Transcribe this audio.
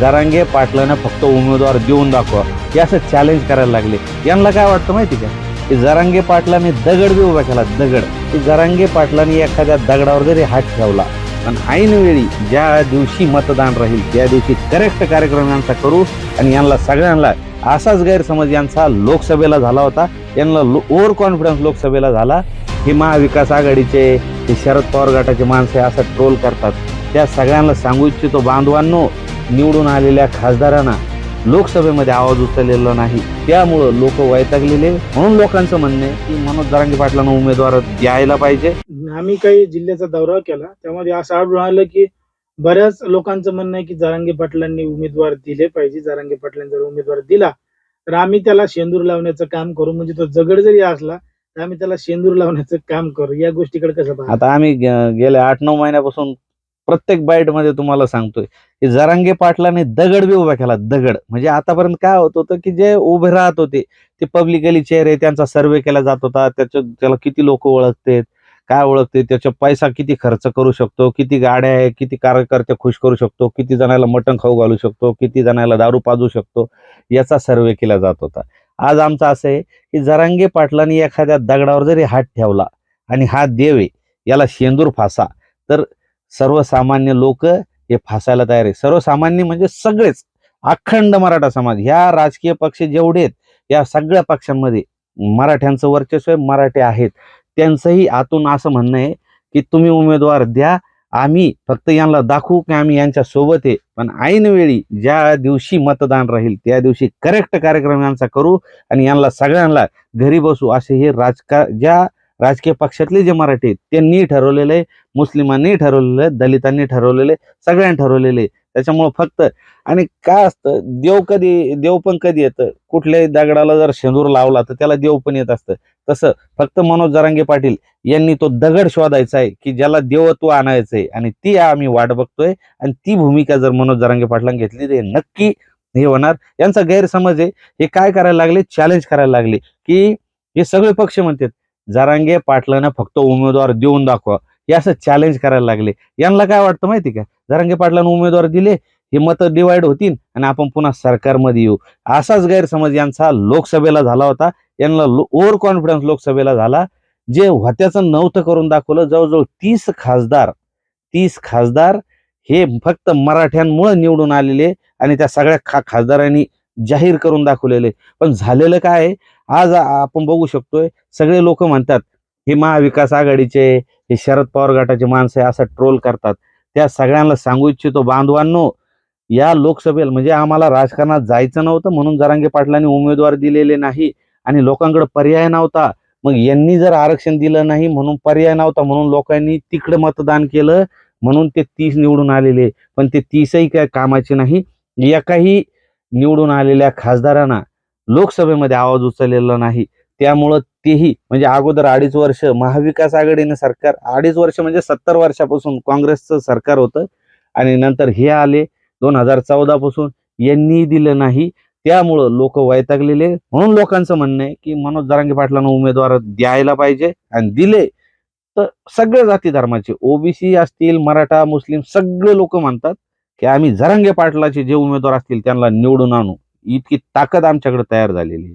जरांगे पाटलानं फक्त उमेदवार देऊन दाखवा. हे असं चॅलेंज करायला लागले. यांना काय वाटतं माहिती का? की जरांगे पाटलाने दगड बी उभा केला दगड. की जरांगे पाटलाने एखाद्या दगडावर जरी हात ठेवला पण ऐनवेळी ज्या दिवशी मतदान राहील त्या दिवशी करेक्ट कार्यक्रम यांचा करू आणि यांना सगळ्यांना असाच गैरसमज यांचा लोकसभेला झाला होता. यांना ओव्हर कॉन्फिडन्स लोकसभेला झाला. हे महाविकास आघाडीचे हे शरद पवार गटाचे माणसे असं ट्रोल करतात. त्या सगळ्यांना सांगू इच्छितो बांधवांनो निवडून आलेल्या खासदारांना लोकसभेमध्ये आवाज उचललेला नाही. त्यामुळं लोक वैतागलेले. म्हणून लोकांचं म्हणणं आहे की मनोज जरांगे पाटलांना उमेदवार द्यायला पाहिजे. आम्ही काही जिल्ह्याचा दौरा केला. त्यामध्ये असं आढळून आलं की बऱ्याच लोकांचं म्हणणं आहे की जारांगे पाटलांनी उमेदवार दिले पाहिजे. जारांगे पाटलांनी जर उमेदवार दिला तर आम्ही त्याला शेंदूर लावण्याचं काम करू. म्हणजे तो जगड जरी असला तर आम्ही त्याला शेंदूर लावण्याचं काम करू. या गोष्टीकडे कसं पाहता आता आम्ही गेल्या आठ नऊ महिन्यापासून प्रत्येक बाईटमध्ये तुम्हाला सांगतोय की जरांगे पाटलाने दगड बी उभा केला दगड. म्हणजे आतापर्यंत काय होत होतं की जे उभे राहत होते ते पब्लिकली चेहरे त्यांचा सर्वे केला जात होता त्याच्या त्याला किती लोक ओळखतेत काय ओळखते त्याचा पैसा किती खर्च करू शकतो किती गाड्या आहे किती कार्यकर्ते खुश करू शकतो किती जणाला मटण खाऊ घालू शकतो किती जणाला दारू पाजू शकतो याचा सर्वे केला जात होता. आज आमचं असं आहे की जरांगे पाटलांनी एखाद्या दगडावर जरी हात ठेवला आणि हा देव आहे याला शेंदूर फासा. तर सर्वसामान्य लोक हे फासायला तयार आहे सर्वसामान्य म्हणजे सगळेच. अखंड मराठा समाज. ह्या राजकीय पक्ष जेवढे आहेत या सगळ्या पक्षांमध्ये मराठ्यांचं वर्चस्व मराठे आहेत. त्यांचंही आतून असं म्हणणं आहे की तुम्ही उमेदवार द्या. आम्ही फक्त यांना दाखवू की आम्ही यांच्या सोबत आहे. पण ऐनवेळी ज्या दिवशी मतदान राहील त्या दिवशी करेक्ट कार्यक्रम यांचा करू आणि यांना सगळ्यांना घरी बसू. असे हे राजकार ज्या राजकीय पक्षातले जे मराठी आहेत त्यांनी ठरवलेलं आहे मुस्लिमांनी ठरवलेलं आहे दलितांनी ठरवलेलं आहे सगळ्यांनी ठरवलेलं आहे त्याच्यामुळं फक्त आणि काय असतं देव कधी देव पण कधी येतं? कुठल्याही दगडाला जर शेंदूर लावला तर त्याला देव पण येत असतं. तसं फक्त मनोज जरांगे पाटील यांनी तो दगड शोधायचा आहे की ज्याला देवत्व आणायचं आहे. आणि ती आम्ही वाट बघतोय आणि ती भूमिका जर मनोज जरांगे पाटलांनी घेतली तर नक्की हे होणार. यांचा गैरसमज आहे हे काय करायला लागले? चॅलेंज करायला लागले की हे सगळे पक्ष म्हणतात जरांगे पाटलांना फक्त उमेदवार देऊन दाखवा. हे असं चॅलेंज करायला लागले. यांना काय वाटतं माहिती का? जरांगे पाटलांना उमेदवार दिले हे मतं डिवाइड होतील आणि आपण पुन्हा सरकारमध्ये येऊ. असाच गैरसमज यांचा लोकसभेला झाला होता. यांना ओव्हर कॉन्फिडन्स लोकसभेला झाला. जे होत्याचं नव्हतं करून दाखवलं जवळजवळ तीस खासदार तीस खासदार हे फक्त मराठ्यांमुळे निवडून आलेले आणि त्या सगळ्या खा खासदारांनी जाहीर करून दाखवलेले. पण झालेलं काय? आज आपण बघू शकतोय सगळे लोक म्हणतात हे महाविकास आघाडीचे हे शरद पवार गटाचे माणसं असं ट्रोल करतात. त्या सगळ्यांना सांगू इच्छितो बांधवांनो या लोकसभेला म्हणजे आम्हाला राजकारणात जायचं नव्हतं म्हणून जरांगे पाटलांनी उमेदवार दिलेले नाही आणि लोकांकडे पर्याय नव्हता. मग यांनी जर आरक्षण दिलं नाही म्हणून पर्याय नव्हता म्हणून लोकांनी तिकडे मतदान केलं म्हणून ते तीस निवडून आलेले. पण ते तीसही काय कामाचे नाही. एकाही निवडून आलेल्या खासदारांना लोकसभेमध्ये आवाज उचललेला नाही. त्यामुळं तेही म्हणजे अगोदर अडीच वर्ष महाविकास आघाडीने सरकार अडीच वर्ष म्हणजे सत्तर वर्षापासून काँग्रेसचं सरकार होतं. आणि नंतर हे आले दोन हजार चौदा पासून यांनी दिलं नाही. त्यामुळं लोक वैतागलेले म्हणून लोकांचं म्हणणं आहे की मनोज जरांगे पाटलांना उमेदवार द्यायला पाहिजे आणि दिले. तर सगळे जाती धर्माचे ओबीसी असतील मराठा मुस्लिम सगळे लोक म्हणतात की आम्ही झरंगे पाटलाचे जे उमेदवार असतील त्यांना निवडून आणू. इतकी ताकद आमच्याकडे तयार झालेली आहे.